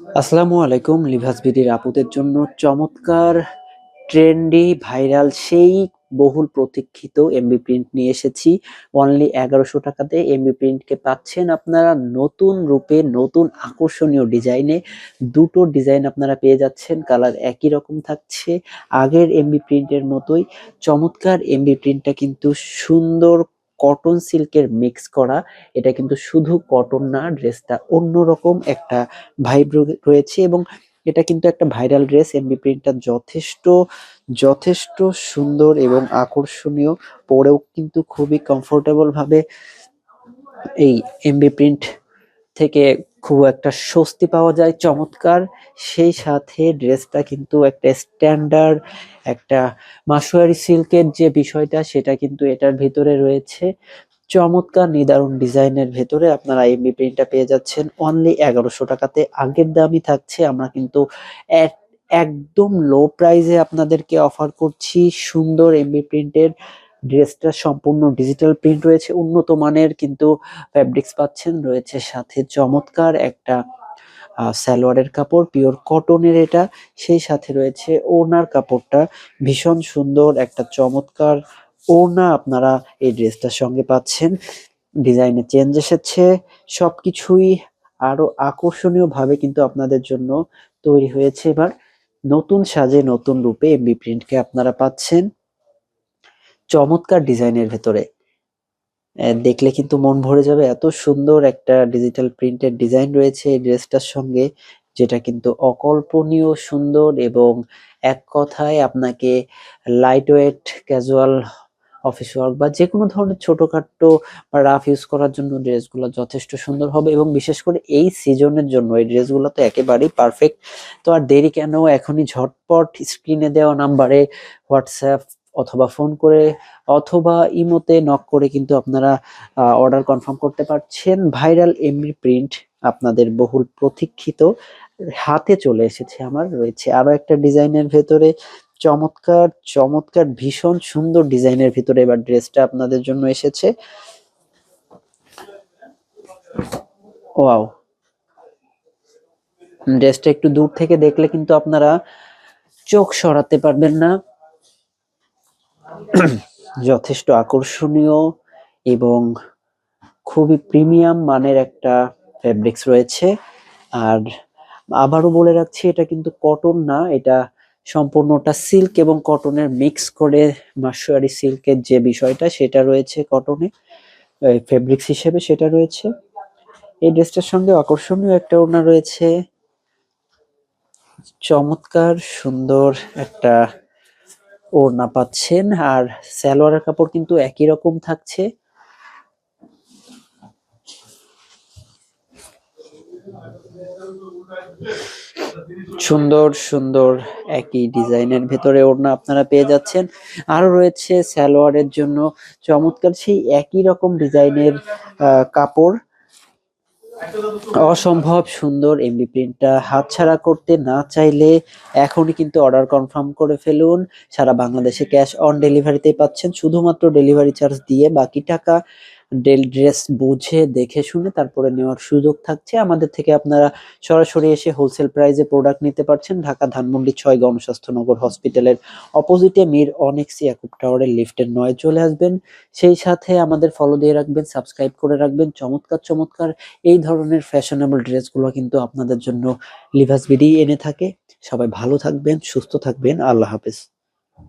আসসালামু আলাইকুম, লিভাস বিডির আপুদের জন্য চমৎকার, ট্রেন্ডি, ভাইরাল সেই বহুল প্রতীক্ষিত এমবি প্রিন্ট নিয়ে এসেছি। অনলি এগারোশো টাকাতে এমবি প্রিন্টকে পাচ্ছেন আপনারা নতুন রূপে, নতুন আকর্ষণীয় ডিজাইনে দুটো ডিজাইন আপনারা পেয়ে যাচ্ছেন কালার একই রকম থাকছে। আগের এমবি প্রিন্টের মতোই চমৎকার এমবি প্রিন্টটা কিন্তু সুন্দর কটন সিল্কের মিক্স করা। এটা কিন্তু শুধু কটন না ড্রেসটা অন্যরকম একটা ভাইব রয়েছে এবং এটা কিন্তু একটা ভাইরাল ড্রেস এমবি প্রিন্টটা যথেষ্ট যথেষ্ট সুন্দর এবং আকর্ষণীয়। পরেও কিন্তু খুবই কমফোর্টেবল ভাবে এই এমবি প্রিন্ট থেকে খুব একটা স্বস্তি পাওয়া যায়, চমৎকার। সেই সাথে ড্রেসটা কিন্তু একটা স্ট্যান্ডার্ড একটা মাসোয়ারি সিল্কের যে বিষয়টা, সেটা কিন্তু এটার ভিতরে রয়েছে। চমৎকার, নিদারুণ ডিজাইনের ভেতরে আপনারা এমবি প্রিন্টটা পেয়ে যাচ্ছেন। অনলি এগারোশো টাকাতে। আগের দামই থাকছে। আমরা কিন্তু এক- একদম লো প্রাইসে আপনাদেরকে অফার করছি। সুন্দর এমবি প্রিন্টের ড্রেসটা সম্পূর্ণ ডিজিটাল প্রিন্ট রয়েছে, উন্নত মানের কিন্তু ফ্যাব্রিক্স পাচ্ছেন। রয়েছে সাথে চমৎকার একটা সালোয়ারের কাপড় পিওর কটনের এটা। সেই সাথে রয়েছে ওনার কাপড়টা, ভীষণ সুন্দর একটা চমৎকার ওনা আপনারা এই ড্রেসটার সঙ্গে পাচ্ছেন। ডিজাইনে চেঞ্জ এসেছে, সবকিছুই আরও আকর্ষণীয় ভাবে কিন্তু আপনাদের জন্য তৈরি হয়েছে। এবার নতুন সাজে নতুন রূপে এমবি প্রিন্টকে আপনারা পাচ্ছেন। চমৎকার ডিজাইনের ভেতরে। দেখলে কিন্তু মন ভরে যাবে। এত সুন্দর একটা ডিজিটাল প্রিন্টের ডিজাইন রয়েছে এই ড্রেসটার সঙ্গে, যেটা কিন্তু অকল্পনীয়, সুন্দর এবং এক কথায় আপনাকে light weight casual office work বা যে কোনো ধরনের ছোটখাটো বা রাফ ইউজ করার জন্য ড্রেসগুলো যথেষ্ট সুন্দর হবে এবং বিশেষ করে এই সিজনের জন্য এই ড্রেসগুলো তো একেবারেই পারফেক্ট তো আর দেরি কেন? এখনই ঝটপট স্ক্রিনে দেওয়া নাম্বারে হোয়াটসঅ্যাপ অথবা ফোন করে অথবা ইমোতে নক করে কিন্তু আপনারা অর্ডার কনফার্ম করতে পারছেন। ভাইরাল এমবি প্রিন্ট আপনাদের বহুল প্রতীক্ষিত হাতে চলে এসেছে আমার। রয়েছে আরও একটা ডিজাইনের ভেতরে। চমৎকার চমৎকার, ভীষণ সুন্দর ডিজাইনের ভিতরে এবার ড্রেসটা আপনাদের জন্য এসেছে। ওয়াও। ড্রেসটা একটু দূর থেকে দেখলে কিন্তু আপনারা চোখ সরাতে পারবেন না। যথেষ্ট আকর্ষণীয় এবং খুবই প্রিমিয়াম মানের একটা ফেব্রিক্স রয়েছে। আর আবারও বলে রাখছি, এটা কিন্তু কটন না, এটা সম্পূর্ণটা সিল্ক এবং কটনের মিক্স করে মাসোয়ারি সিল্কের যে বিষয়টা, সেটা রয়েছে কটনে ফেব্রিক্স হিসেবে সেটা রয়েছে। এই ড্রেসটার সঙ্গে আকর্ষণীয় একটা ওড়না রয়েছে। চমৎকার, সুন্দর একটা ওড়না পাচ্ছেন, আর সালোয়ারের কাপড় কিন্তু একই রকম থাকছে। সুন্দর সুন্দর একই ডিজাইনের ভেতরে ওড়না আপনারা পেয়ে যাচ্ছেন। আরও রয়েছে সালোয়ারের জন্য চমৎকার সেই একই রকম ডিজাইনের কাপড়। অসম্ভব সুন্দর এমবি প্রিন্টটা হাতছাড়া করতে না চাইলে এখনই কিন্তু অর্ডার কনফার্ম করে ফেলুন। সারা বাংলাদেশে ক্যাশ অন ডেলিভারিতে পাচ্ছেন। শুধুমাত্র ডেলিভারি চার্জ দিয়ে বাকি টাকা ড্রেস বুঝে, দেখে শুনে তারপরে নেওয়ার সুযোগ থাকছে। আমাদের থেকে আপনারা সরাসরি এসে হোলসেল প্রাইসে প্রোডাক্ট নিতে পারছেন। ঢাকা ধানমন্ডি ছয় গণস্বাস্থ্যনগর হসপিটালের অপোজিটে মির অনেক্স ইয়াকুব টাওয়ারের লিফটের নয় চলে আসবেন। সেই সাথে আমাদের ফলো দিয়ে রাখবেন সাবস্ক্রাইব করে রাখবেন। চমৎকার চমৎকার এই ধরনের ফ্যাশনেবল ড্রেসগুলো কিন্তু আপনাদের জন্য লিভাস বিডি এনে থাকে। সবাই ভালো থাকবেন, সুস্থ থাকবেন। আল্লাহ হাফেজ।